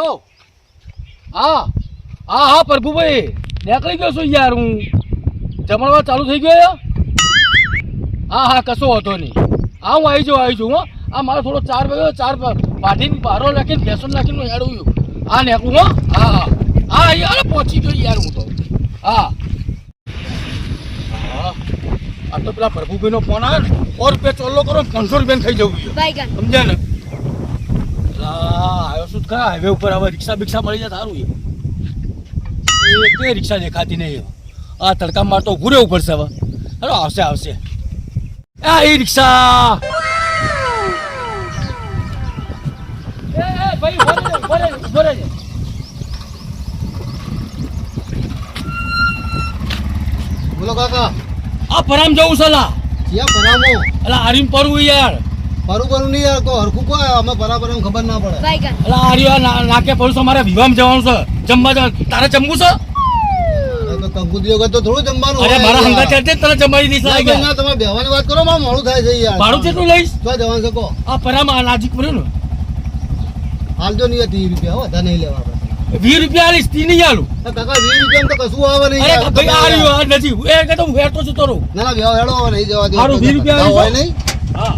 Hello હા. હા હા પ્રભુભાઈ. નીકળી ગયો છું યાર હું. જમણવાર ચાલુ થઈ ગયો હા હા કશો હતો નહીં. હા હું આવી જાઉં આવી જાઉં હો. આ મારો થોડો ચાર વાગ્યો ચાર પાઠી બારો નાખીને ભેંસો નાખીને હેડું છું. હા નેકું હો. હા હા. હા યાર પહોંચી ગયો યાર હું તો. હા. હા. આ તો પેલા પ્રભુભાઈનો ફોન આવે ને. સો રૂપિયા ચોલ્લો કરો ને પાંચસો રૂપિયા થઈ જવું સમજ્યા ને? ખરા હાઈવે ઉપર હવે રિક્ષા બિક્ષા મળી જાય સારું એ તે રિક્ષા દેખાતી નહીં આ તડકા માર તો ઘૂરે ઉપર પડશે હવે. હેલો આવશે આવશે. આ એ રિક્ષા ભાઈ. બોલો કાકા. આ પરામ જવું છે લા. ક્યાં પરામો? અલા આરીમ પરવું યાર. ફરું કરું નહીં યાર હરખું અમે બરાબર એમ ખબર ના પડે. બાયગન આર્યો નાકે પડું મારે વિવાહ જવાનું છે. જમવા જવાનું તારે જમવું છે? થોડું જમવાનું અરે મારા હંગા તને જમાડી ના, તમે વાત કરો મારે મોડું થાય છે યાર. ભાડું કેટલું લઈશ? તો જવાનું છે આ પરામ નાજીક પડ્યું ને. હાલજો નહીં ત્રીસ રૂપિયા વધારે નહીં લેવા. વીસ રૂપિયા આલીશ તી નહીં આલું. કાકા વીસ રૂપિયા તો કશું આવે નહીં અરે ભાઈ આ રહ્યું આ નજીક. એ કે તો હું છું તારું. ના ના હેડો હવે નહીં જવા દો. હારું, વીસ રૂપિયા નહીં. હા.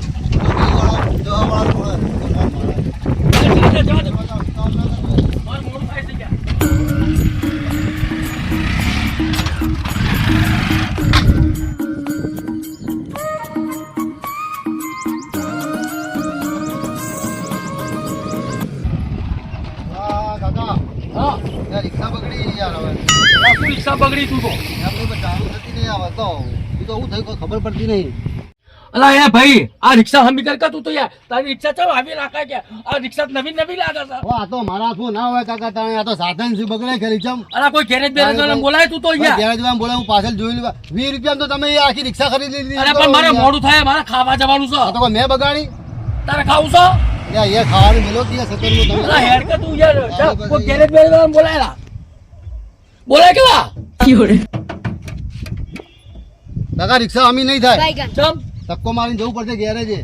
રિક્ષા બગડી તું તો? એમની પર ચાલુ નહીં આવે તો. એ તો હું થયું કોઈ ખબર પડતી નહીં. અલા એ ભાઈ આ રિક્ષા હમી કરતા તું તો યાર? તારી રિક્ષા ચાલો આવી રાખા કે. આ રિક્ષા નવી નવી લાગે છે. આ તો મારા હાથમાં ના હોય કાકા તાણે આ તો સાધન શું બગડે ખરી ચમ અલા કોઈ ગેરેજ બેરેજ વાળા બોલાય તું તો યાર. ગેરેજ વાળા બોલાય હું પાછળ જોઈ લેવા વીસ રૂપિયા તો તમે આખી રિક્ષા ખરીદી લીધી અરે પણ મારે મોડું થાય મારે ખાવા જવાનું છે. તો મેં બગાડી? તારે ખાવું છો? યાર એ ખાવાનું મિલો કે સતરનું અલા તમે હેડ કે તું યાર. કોઈ ગેરેજ બેરેજ વાળા બોલાયલા. બોલાય કેવા? કાકા રિક્ષા અમી નહીં થાય. ચમ. ધક્કો મારીને જવું પડશે ગેરેજે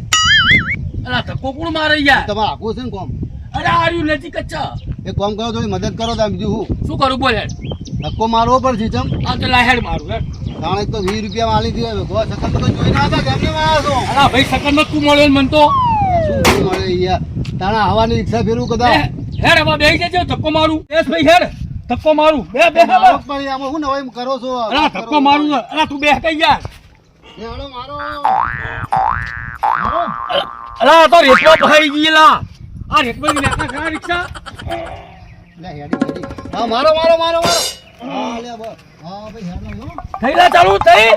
અલા ધક્કો કોણ મારે યાર? તમારે આખું છે ને કોમ? અરે આર્યું નથી કચ્છા એ કોમ કરો તો મદદ કરો તમે બીજું હું? શું કરું? બોલે ધક્કો મારવો પડશે ચમ. આ તો લાહેડ મારું હેડ. તાણે તો વીસ રૂપિયા માલી દીધા ગો સકન તો જોઈ ના હતા કેમને માર્યા છો? અલા ભાઈ સકનમાં તું મળ્યો મન તો. શું મળે યાર? તાણે હવાની ઈચ્છા ફેરવું કદા હેડ હવે બેસી જજો ધક્કો મારું. બેસ ભાઈ હેડ. ધક્કો મારું. બે બે હવે આમાં હું નવાઈ કરો છો? અલા ધક્કો મારું. અલા તું બે કઈ યાર. હાલો મારો. અલા તો રેતમાં આ રેતમાં ગઈ નાખા ખરા રિક્ષા? લે હેડી હેડી. હા મારો મારો મારો મારો. હા લે હા ભાઈ હેડો હો. થઈલા ચાલુ થઈ.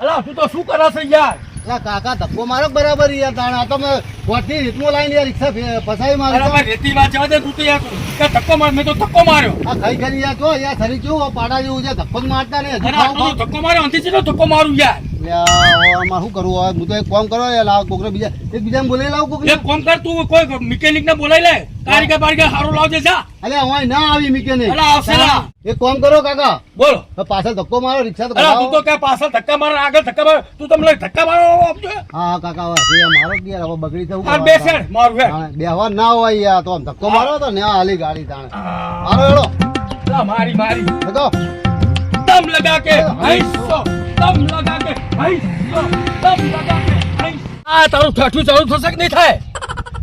અલા તું તો શું કરા છે યાર? અલા કાકા ધક્કો મારો બરાબર યાર તાણે? આ તો મેં પોટની રીતમાં લાઈને યાર રિક્ષા ફસાઈ મારી અરે રેતી વાત જવા દે તું તો યાર કે ધક્કો માર મેં તો ધક્કો માર્યો. આ ખાઈ ખાઈ યાર જો યાર શરીર કેવું પાડા જેવું છે ધક્કો મારતા ને ધક્કો તો માર્યો અંતે ધક્કો મારું યાર? આમાં શું કરવું હવે હું તો એક કોમ કરો એ લાવ કોકને બીજા એક બીજાને બોલાવી લાવ કોકને? એક કામ કર તું કોઈ મિકેનિક ને બોલાવી લે. કારીગર બારીગર હારું લાવજે જા. અલે ના આવી મિકેનિક આવશે ના. એક કામ કરો કાકા. બોલો. પાછળ ધક્કો મારો રિક્ષા તો તું તો કે પાછળ ધક્કા મારો આગળ ધક્કા મારે. તું તમને ધક્કા મારો આપજો. હા કાકા હવે મારો કે હવે બગડી થવું આ બે સેડ મારું બેહવા ના હોય યાર તો આમ ધક્કો મારો તો ને હાલી ગાડી તાણે. મારો મારી મારી. તમ દમ લગા કે હૈસો દમ લગા કે હૈસો દમ લગા કે હૈસો આ તારું ઠાઠું ચાલુ થશે કે નહીં થાય?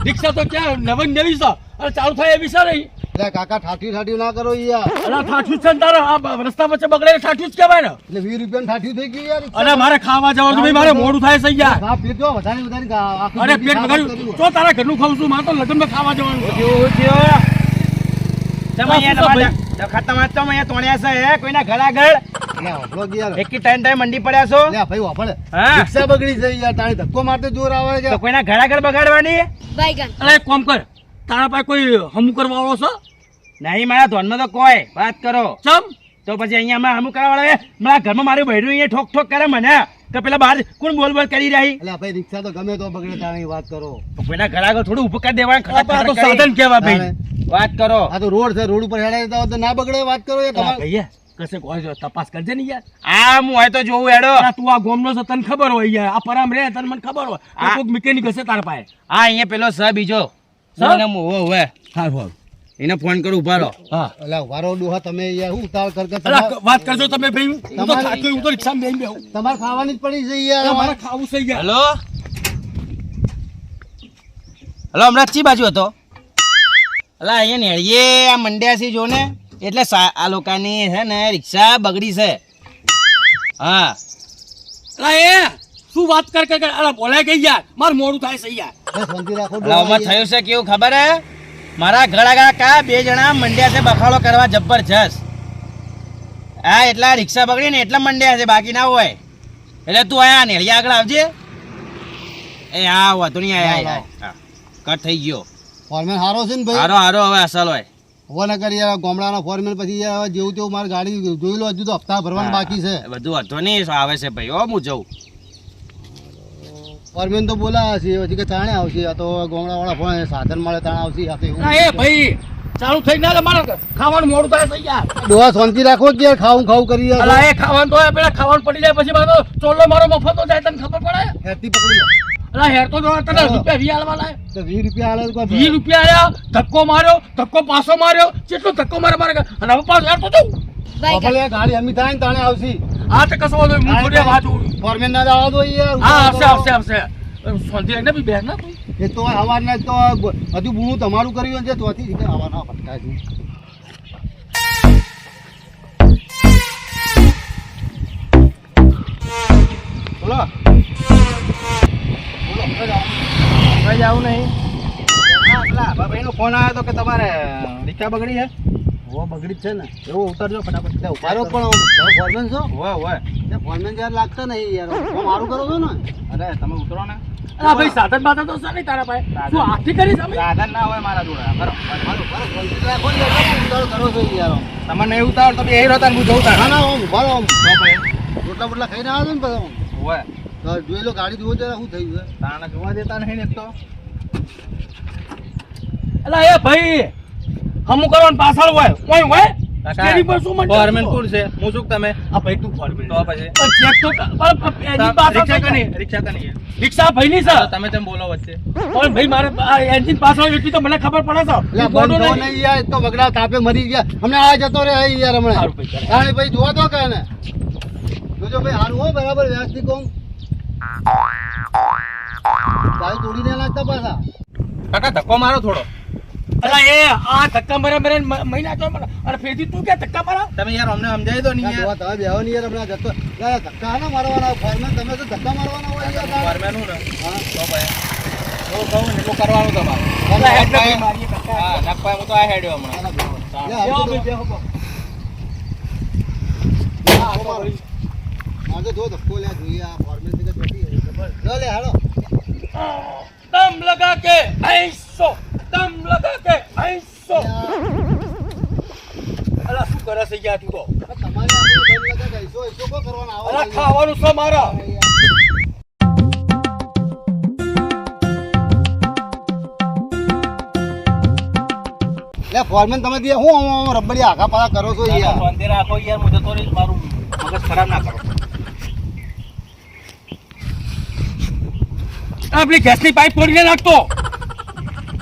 રિક્ષા તો ક્યાં નવન નવી છે? અને ચાલુ થાય એવી છે નહીં. એટલે કાકા ઠાઠી ઠાઠી ના કરો યાર. અલા ઠાઠું છે તારે? આ રસ્તા વચ્ચે બગડે ઠાઠું જ કહેવાય ને. એટલે વીસ રૂપિયા ઠાઠી થઈ ગયું યાર અરે મારે ખાવા જવાનું ભાઈ મારે મોડું થાય છે યાર. હા પેટ જો વધારે વધારે આખું અરે પેટ બગાડ્યું. કર્યું. તારા ઘરનું ખાવું છું મારે તો લગ્નમાં ખાવા જવાનું છે કોઈના ઘર આગળ એટલે વાપરો કે યાર. એક ટાઈમ ટાઈમ મંડી પડ્યા છો? ભાઈ વાપરે રિક્ષા બગડી છે યાર તાણે ધક્કો મારતે જોર આવે છે. તો કોઈના ઘર આગળ બગાડવાની? બાયગન. અરે એક કર. તારા પાસે કોઈ હમું કરવા વાળો છે? નહીં મારા ધોનમાં તો કોઈ. વાત કરો. ચમ? તો પછી અહીંયા અમે હમું કરવા વાળા મારા ઘરમાં મારું બહેરું અહીંયા ઠોક ઠોક કરે મને. તો પેલા બહાર કોણ બોલ બોલ કરી રહી? એટલે ભાઈ રિક્ષા તો ગમે તો બગડે તારી વાત કરો. પેલા કોઈના ઘર આગળ થોડું ઉપકાર કરી દેવાનું તો સાધન કેવા ભાઈ. વાત કરો. આ તો રોડ છે રોડ ઉપર હેડાઈ જતા તો ના બગડે વાત કરો યાર અલા, તમારે. ભૈયા કશે કોઈ જો તપાસ કરજે ને યાર. આ હું હોય તો જોવું હેડો. અલા, તું આ ગોમનો છે તને ખબર હોય યાર. આ પરામ રે તને મને ખબર હોય. આ આ- કોઈક મિકેનિક હશે તાર પાસે. હા અહીંયા પેલો સ બીજો. મને હું એને મો- હોવે. હારું, હારું. એને ફોન કરું ઊભા રહો. હા. એટલે ઉભારો ડોહા તમે યાર હું ઉતાળ કર કર વાત કરજો તમે ભાઈ. હું તો તમારે- થાક્યો, હું તો રિક્ષામાં બેહીને બેહું. તમારે ખાવાની જ પડી છે યાર. મારે ખાવું છે યાર. હેલો? હેલો હમણાં ચી બાજુ હતો? અલા અહીંયા નેળીએ આ મંડ્યાસી જો ને એટલે આ લોકોની છે ને રિક્ષા બગડી છે. હા. અલા, એ શું વાત કર કર? અલા, બોલાય ગઈ યાર. મારું મોડું થાય છે યાર. આમાં થયું છે કેવું ખબર હે? મારા ઘડા કા બે જણા મંડ્યા છે બખાડો કરવા જબરજસ્ત. હા એટલા રિક્ષા બગડી ને એટલા મંડ્યા છે બાકી ના હોય. એટલે તું આયા ને આગળ આવજે. એ હા વાતો નહીં આયા આયા. હા. કટ થઈ ગયો. ફોરમેન હારો છે ને ભાઈ? હારો હારો હવે અસલ હોય. હવે ન કરી યાર ગામડાના ફોરમેન પછી યાર જેવું તેવું મારી ગાડી જોઈ લો હજુ તો હપ્તા ભરવાનું બાકી છે. બધું હતો નહીં આવે છે ભાઈ હો હું જઉં. ફોરમેન તો બોલાયા છે હજી કે તાણે આવશે આ તો ગામડાવાળા ફોન સાધન મળે તાણે આવશે આ તો એ ભાઈ ચાલુ થઈ ના મારે ખાવાનું મોડું થાય થઈ યાર. ડોહા શાંતિ રાખો કે યાર ખાવું ખાવું કરી અલા એ ખાવાનું તો પેલા ખાવાનું પડી જાય પછી મારો ચોલ્લો મારો મફતો જાય તને ખબર પડે? હેતી પકડી લો. અલા હેર તો જો તને રૂપિયા વી આલવા લાય તો વી રૂપિયા આલે તો વી વીસ રૂપિયા આલ્યા ધક્કો માર્યો ધક્કો પાછો માર્યો. કેટલો ધક્કો મારે મારે અને હવે પાછો હેર તો જવું બાપા લે, ગાડી અમી થાય ને તાણે આવશે. આ તો કસો વાંધો હું થોડી વાંચું ફોરમેન ના દાવા દો યાર હા આવશે આવશે આવશે. સોંધી રાખને બી બેન ના કોઈ? એ તો હવાર ના તો હજુ બુણું તમારું કર્યું છે તો હતી હવા ના ફટકાય છે. બોલો. હવે જાવ નહીં. હા, ફોન આવ્યો તો કે તમારે રિક્ષા બગડી છે? હવા બગડી જ છે ને. એવું ઉતરજો ફટાફટ. ઉભારો પણ તમે ફોરમેન છો? હોય હોય ફોરમેન યાર લાગતા નહીં યાર. હું મારું કરો છો ને? અરે તમે ઉતરો ને. અલા ભાઈ સાધન બાધન તો નહીં તારા પાસે. શું હાથી કરી સાધન ના હોય મારા જોડે. તમે ઉતાવળ કરો છો યાર તમને નહીં ઉતારો તો બે એ રોતા હું જઉં ના ના હું ભાઈ. રોટલા બોટલા ખાઈને આવ્યો ને બધા હોય. જોઈ લો ગાડી જુઓ જરા શું થયું છે? તાણે જોવા દેતા નહીં ને તો. અલા એ ભાઈ હમુ કરવાનું પાછળ હોય કોઈ હોય? સ્ટેરિંગ પર શું મંડ્યો ફોરમેન કોણ છે? હું શું તમે? આ ભાઈ તું ફોરમેન તો પછી. ચેક તો કર. પણ- પણ એની પાછળ રિક્ષા કની રિક્ષા કની રિક્ષા ભાઈની છે? તમે તેમ બોલો વચ્ચે. પણ ભાઈ મારે એન્જિન પાછળ એટલી તો મને ખબર પડે છે. તું નહીં. યાર, વગડા તાપે મરી ગયા. હમણાં આ જતો રહે અહીં યાર હમણાં. સારું ભાઈ, ભાઈ જોવા દો કે ને જોજો ભાઈ હારું હો બરાબર વ્યવસ્થિત કહું ગાડી તોડી નહીં લાગતા પાછા કાકા ધક્કો મારો થોડો અલા એ આ ધક્કા મારે મારે મહિના તો અને ફેરથી તું કે ધક્કા મારા તમે યાર અમને સમજાવી દો ના, નહીં જોવા તમે બેહો નહીં યાર હમણાં જતો યાર, ધક્કા ના મારવાના ફોરમેન તમે તો ધક્કા મારવાના હોય યાર તાણે. હું ને હા. તો ભાઈ તો કહું ને કરવાનું તમારે અલા હેડ ભાઈ મારીએ ધક્કા. હા નખપાય હું તો આ હેડ્યો હમણાં બેહો. લે, બેહો હાલતો ભાઈ, તો. બેહો, બેહો. હા, તો મારો. મારે તો જો ધક્કો લે જોઈએ આ ફોરમેન. લો હાલો. દમ લગા કે આઈસો દમ લગા કે આઈસો. અલા શું કરે છે યાર તું તો? તમારે દમ લગા કે આઈસો શું કો કરવાનો આવો અલા ખાવાનું છે મારા. લે તમે દે હું રબડી આખા પાછા કરો છો યાર. બંધી આખો યાર મુજે તો મારું. મગજ ખરાબ ના કરો. આપણી ગેસની પાઇપ તોડીને નાખતો.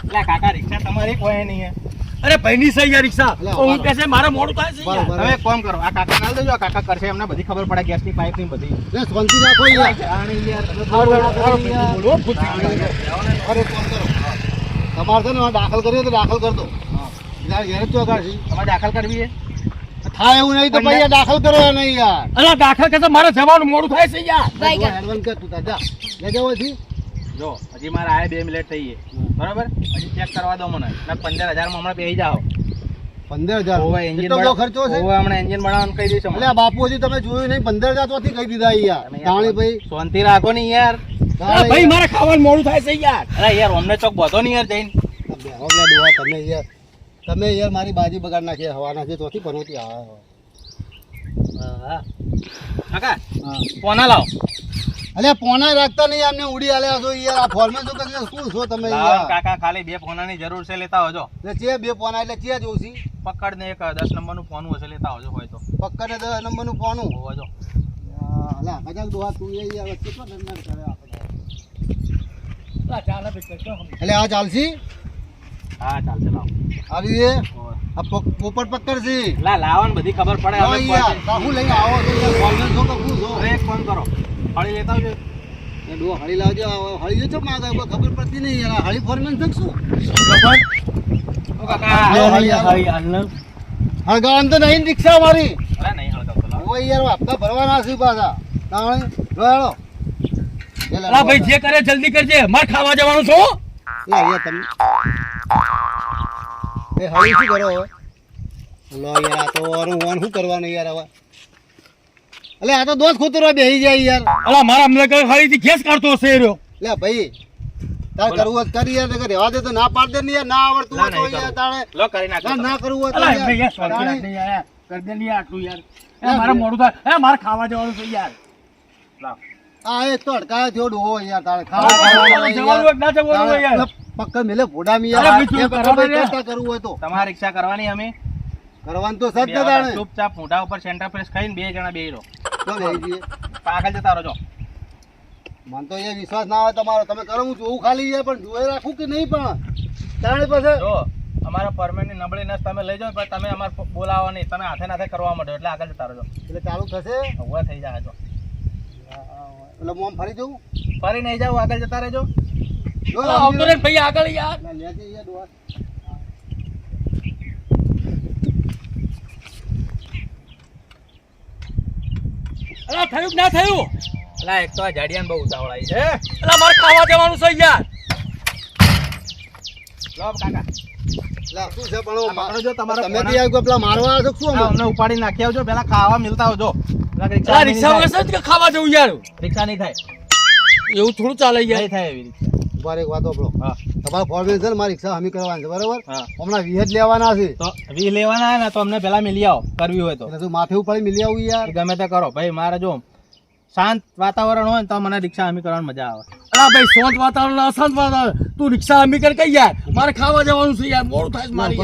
એટલે કાકા રિક્ષા તમારી કોઈ નહીં અરે ભાઈની છે યાર રિક્ષા હું કહેશે મારા મોડું થાય છે હવે કોમ કરો આ કાકા ના દેજો આ કાકા કરશે એમને બધી ખબર પડે ગેસની પાઇપની બધી. લે શાંતિ રાખો યાર. બોલો. અરે કામ કરો. તમારે છે ને દાખલ કરીએ તો દાખલ કર દો. યાર ઘેર જ ચોગાડશી. તમારે દાખલ કરવી હે? થાય એવું નહીં તો પછી દાખલ કરો નહીં યાર. અલા દાખલ કે તો મારે જવાનું મોડું થાય છે યાર. તું એડવાન્સ કર તું જા. લે જાવ અહીંથી. જો હજી મારે આયા બે મિનિટ થઈ ગઈ. બરાબર? હજી ચેક કરવા દો મને. પંદર હજારમાં હમણાં બેસી જાઓ. પંદર હજાર? એટલો ખર્ચો છે? હમણાં એન્જિન બનાવવાનું કહી દઈશ એટલે બાપુ હજી તમે જોયું નહીં? પંદર હજાર ચોથી કહી દીધા યાર તાણી ભાઈ. શાંતિ રાખો ને યાર. ભાઈ મારે ખાવાનું મોડું થાય છે યાર. અરે યાર અમને ચોક બધો નહીં યાર જઈને. ડોહા તમે યાર તમે યાર મારી બાજી બગાડ નાખી હવાના છે ચોથી પનોતી આવે. હા. કાકા હા. કોના લાવો? અલે પોના રાખતા નહીં આમને ઉડી આલ્યા છો યાર. આ ફોર્મેન શું કરશે? શું છો તમે યાર? કાકા ખાલી બે ફોનાની જરૂર છે લેતા આવજો. એટલે જે બે પોના એટલે જે જોશી? પકડ ને એક દસ નંબરનું ફોન હશે લેતા આવજો હોય તો. પકડ ને દસ નંબરનું પોનું હોજો અલ્યા કદાચ દોહા તું એ યાર વચ્ચે તો દંડન કરે આપણે. એટલે આ ચાલશી? હા ચાલશે લાવ. આવી એ પોપટ પક્કર છે લા લાવન ને બધી ખબર પડે હવે કાહું લઈને આવો તો યાર, ફોરમેન શું છો? એક ફોન કરો. ફળી લેતા આવજો. એ ડો હળી લાવજો. આ હળી જો માગે ખબર પડતી નહીં. યાર હળી ફોરમેન શકશું કે શું? ઓ કાકા હળી હળી આલો. હળગાવાનું તો નહીં રિક્ષા મારી અરે નહીં હળગાવતો ઓય યાર હપ્તા ભરવાના છે પાછા. તાણે લો હેડો. અલા ભાઈ જે કરે જલ્દી કરજે. માર ખાવા જવાનું છો? એ અહીંયા તમે. એ હળી શું કરો? હવે લો યાર આ તો ઓરું ઓન શું કરવાનું યાર હવે? અલે આ તો દોસ્ત ખુતરો બેહી જાય યાર. અલા મારા અમને કઈ ફરીથી ખેસ કાઢતો હશે રહ્યો? લે ભાઈ તાર કરવું હોય કરી યાર નગર રહેવા દે તો ના પાડ દે ને યાર ના આવડતું હોય તો યાર તારે લો કરી નાખ ના ના કરવું હોય તો અલા ભાઈ યાર સોરી યાર કર દે નહીં આટલું યાર. એ મારા મોડું થાય. એ મારે ખાવા જવાનું છે યાર. આ એક તો અડકાયો થયો ડોહો યાર તારે ખાવા જવાનું ના જવાનું યાર? પક્કા મેલે ભોડામી અરે યાર કરવું હોય તો. તમારે રિક્ષા કરવાની અમે? કરવાનું તો સજ જતા ને ચૂપચાપ મોઢા ઉપર સેન્ટર પ્રેસ ખાઈને બે જણા બે રહો. તો જઈએ. આગળ જતા રહો મને તો એ વિશ્વાસ ના આવે તમારો. તમે કરો હું જોઉં ખાલી છે પણ જોઈ રાખું કે નહીં પણ? તાણે પાસે જો અમારા પરમેન્ટની નબળી નસ તમે લઈ જાઓ પણ તમે અમારે બોલાવો નહીં. તમે હાથે નાથે કરવા માંડો એટલે આગળ જતા રહો એટલે ચાલુ થશે? હવે થઈ જાય જો. એટલે હું આમ ફરી જવું ફરી નહીં જાઉં આગળ જતા રહેજો. આવતો રે ભાઈ આગળ યાર. લેજે યાર અલા થયું કે ના થયું? અલા એક તો આ જાડિયાને બહુ ઉતાવળ આવી છે અલા મારે ખાવા જવાનું છે યાર. લો કાકા. લા, શું છે પણ પકડો જો તમારો તમે બી આવી પેલા મારવા આવ્યા શું અમને ઉપાડી નાખી આવજો પેલા ખાવા મિલતા આવજો. રિક્ષા. વગર ખાવા જવું યાર? રિક્ષા નહીં થાય. એવું થોડું ચાલે યાર. નહીં થાય એવી રિક્ષા ઊભા એક વાત સાંભળો. હા. તમારો ફોર્મેલ છે ને મારી રિક્ષા હમી કરવાની છે બરાબર? હમણાં વીજ જ લેવાના છે. તો વી લેવાના ને તો અમને પેલા મિલી આવો કરવી હોય તો. તું માથે ઉપાડી મિલી આવું યાર. ગમે તે કરો. ભાઈ મારે જો શાંત વાતાવરણ હોય ને તો મને રિક્ષા હમી કરવાની મજા આવે. અલા ભાઈ શાંત વાતાવરણ અશાંત વાતાવરણ. તું રિક્ષા હમી કર કઈ યાર? મારે ખાવા જવાનું છે યાર. મોડું થાય છે મારે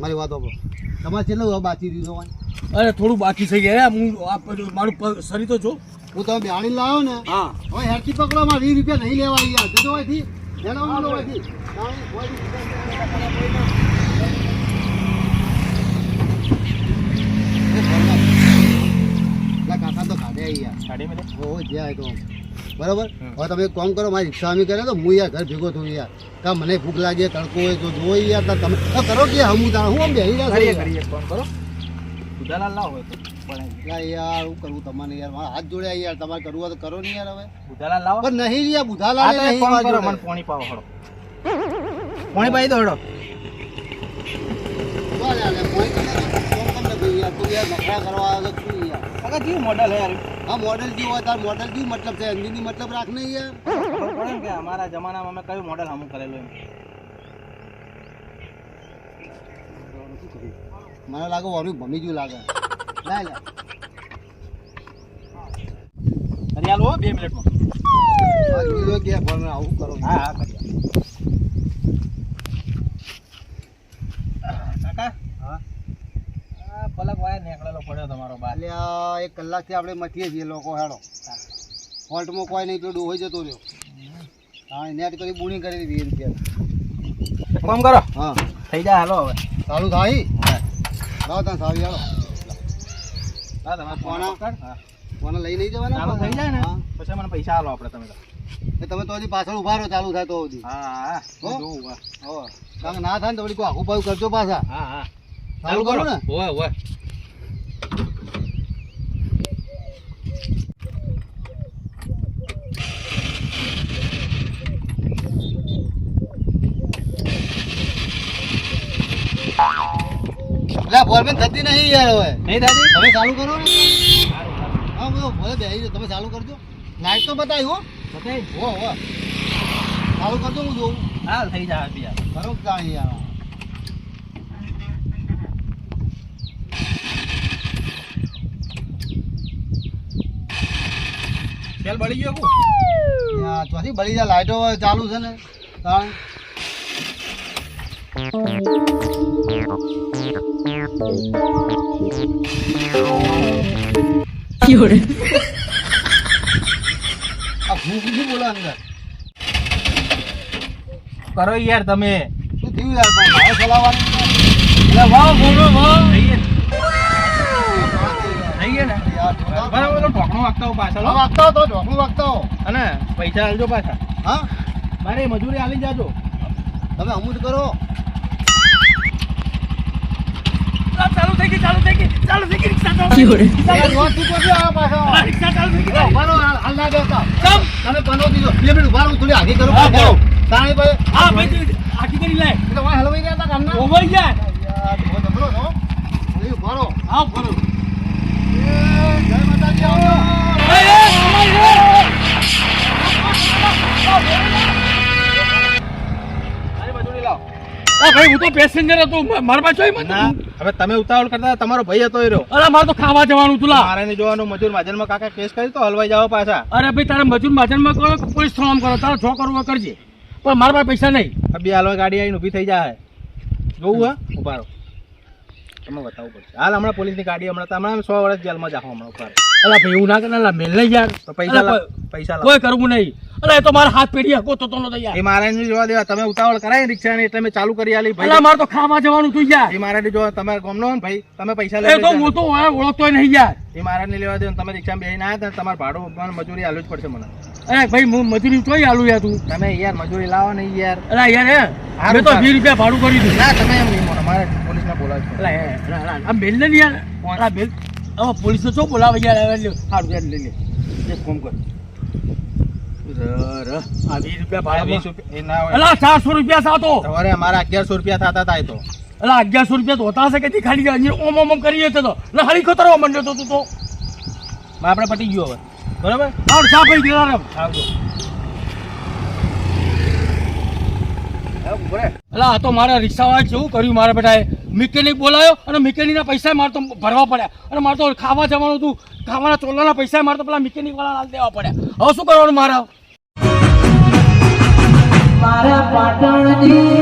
મારી વાત. તમારે કેટલું બાકી રહ્યું અરે થોડું બાકી થઈ ગયા. હું મારું શરીર તો જો હું તમે બેહાડીને લાવ્યો ને હા. હવે હેરકી પકડો માં વીસ રૂપિયા નહીં લેવા અહીંયા જતો હોયથી લેનો હું હોયથી કાકા તો કાઢે યાર ઓહો જ્યાં તો. બરાબર? હવે તમે કોમ કરો મારી રિક્ષા અમે કરે તો હું યાર ઘર ભેગો થયું યાર કા મને ભૂખ લાગે તડકો હોય તો જોઈ યાર તમે કરો કે હમું હું આમ બેહી રહ્યા કરીએ કરીએ ફોન કરો. સુધારા લાવો તો. પણ યાર હું કરવું તમને યાર. મારા હાથ જોડ્યા યાર. તમારે કરવું હોય તો કરો ને યાર હવે. બુધાલા લાવો. પણ નહીં યાર બુધાલા નહીં ફોન કરો મને પોણી પાવો હળો પોણી પાઈ દો કરે કર પડે કે અમારા જમાનામાં અમે કયું મોડલ હમું કરેલું મને લાગે ઓરું ભમી ગયું લાગે. લે અરે હો, બે મિનિટમાં. આ કીધું કે પણ આવું કરો. હા હા કરીએ કાકા? હા? પલક વાયર નીકળેલો પડ્યો તમારો એટલે એક કલાકથી આપણે મથીએ છીએ લોકો હેડો. ફોલ્ટમાં કોઈ નહીં પેલું હોય જતો રહ્યો. હા નેટ કરી બુણી કરી વીસ રૂપિયા ફોન કરો. હા. થઈ જાય હાલો હવે. સારું થાય? હા. સાવી હાલો. હા તમારે ફોન ફોન. લઈ નહીં જવાના ચાલુ થઈ જાય ને? પછી મને પૈસા આલો આપણે તમે તો. તમે તો હજી પાછળ ઊભા રહો ચાલુ થાય તો હજી. હા ના થાય ને તો વળી કોઈ આખું પાછું કરજો પાછા. હા હા. ચાલુ કરો ને? એટલે ફોરમેન થતી નહીં યાર હવે. નહીં દાદી તમે ચાલુ કરો ને. હા બધો ભલે બેસી. તમે ચાલુ કરજો. લાઈટ તો બતાવી હો. બતાવી? હો હો. ચાલુ કરજો હું જોઉં. હાલ થઈ જાય બીજા. કરો કાંઈ યાર. તેલ બળી ગયો યાર, ચોથી બળી જાય લાઈટો ચાલુ છે ને. તાણ આ ભૂખ શું બોલો અંદર? કરો યાર તમે. શું થયું યાર પણ મારે ચલાવવાની એટલે વાહ બોલો વાહ થઈ ગયા થઈ ગયા ને. બરાબર પેલો ઢોકણું વાગતા હો પાછળ હો. વાગતા હો તો ઢોકળું વાગતા હો અને પૈસા આલજો પાછા. હા? મારે મજૂરી આલી જાજો. તમે અમુક કરો. ચાલુ થઈ ગઈ ચાલુ થઈ ગઈ ચાલુ થઈ ગઈ રિક્ષા ચાલુ તું રિક્ષા ચાલુ થઈ ગઈ ઊભા રહો, હાલ ના બેસતા. ચમ તમે પનો દીધો બે મિનિટ ઊભા રહો, થોડી આગી કરું હા. બોલો. તાણી ભાઈ હા ભાઈ આખી કરી લાય એ તો વાંહે હલવાઈ ગયા હતા કામના? ઓવર યાર યાર, બહુ જબરો છો. થોડી ઊભા રહો. આવ ફરો એ, જય માતાજી, આવો. ભાઈ હું તો પેસેન્જર હતો. મારા ના હવે તમે ઉતાવળ કરતા તમારો ભાઈ હતો રહ્યો. અરે મારે તો ખાવા જવાનું તું લા. મારે નહીં જોવાનું મજૂર માજનમાં કાકા કેસ કરી તો હલવાઈ જાવ પાછા. અરે ભાઈ તારે મજૂર માજનમાં કરો પોલીસ થોડામ કરો? તારે જો કરવું કરજે. પણ મારા પાસે પૈસા નહીં. બે હાલવા ગાડી આવીને ઊભી થઈ જાય. જોવું હા? ઉભારો તમે બતાવવું પડશે. હાલ હમણાં પોલીસની ગાડી હમણાં તો હમણાં સો વર્ષ જેલમાં જાઓ હમણાં ઊભા રહો. અલા ભાઈ એવું ના કરે અલા મેલ નહીં યાર. તો પૈસા પૈસા લાવો. કોઈ કરવું નહીં. અલા એ તો મારા હાથ પેઢી હકો તો તોનો એ મારા નહીં જોવા દેવા તમે ઉતાવળ કરાય રિક્ષા ને એટલે મેં ચાલુ કરી આલી. અલા ભાઈ મારે તો ખાવા જવાનું તું યાર. એ મારા નહીં જોવા તમે ગમનો હોય ને ભાઈ તમે પૈસા એ લઈ તો લેજો. હું તો ઓય ઓળખતોય નહીં યાર. એ મારા નહીં લેવા દેવા તમે રિક્ષામાં બેસીને આવ્યા હતા તમારે ભાડું પણ મજૂરી આલવી જ પડશે મને. અરે ભાઈ હું મજૂરી ચોઈ આલુ યાર તું. તમે યાર મજૂરી લાવો ને યાર. અલા યાર હે હારું મેં તો સારું. વીસ રૂપિયા ભાડું કરી દીધું. ના તમે એમ નહીં મોનો મારે પોલીસને બોલાવજો અલા હે અલા, અલા, આ મેલ ને યાર. અલા મેલ. હવે પોલીસ તો શું બોલાવે યાર સારું યાર લઈ લે. ફોન કર. ચારસો રૂપિયા સાતો સવારે અમારા અગિયારસો રૂપિયા થતા થાય તો. અલા અગિયારસો રૂપિયા તો હોતા હશે કે ખાલી ઓમ ઓમ કરી જતો ને હરી ખતરવા માંડ્યો તો તું તો. આપણે પટી ગયો હવે. બરાબર? આવજો. અલા આ તો મારા રિક્ષાવાળા કેવું કર્યું મારા બેટાએ? મિકેનિક બોલાયો અને મિકેનિકના પૈસા મારે તો ભરવા પડ્યા. અને મારે તો ખાવા જવાનું હતું. ખાવાના ચોલાના પૈસા મારે તો પેલા મિકેનિક વાળા દેવા પડ્યા. હવે શું કરવાનું મારા મારા પાટણની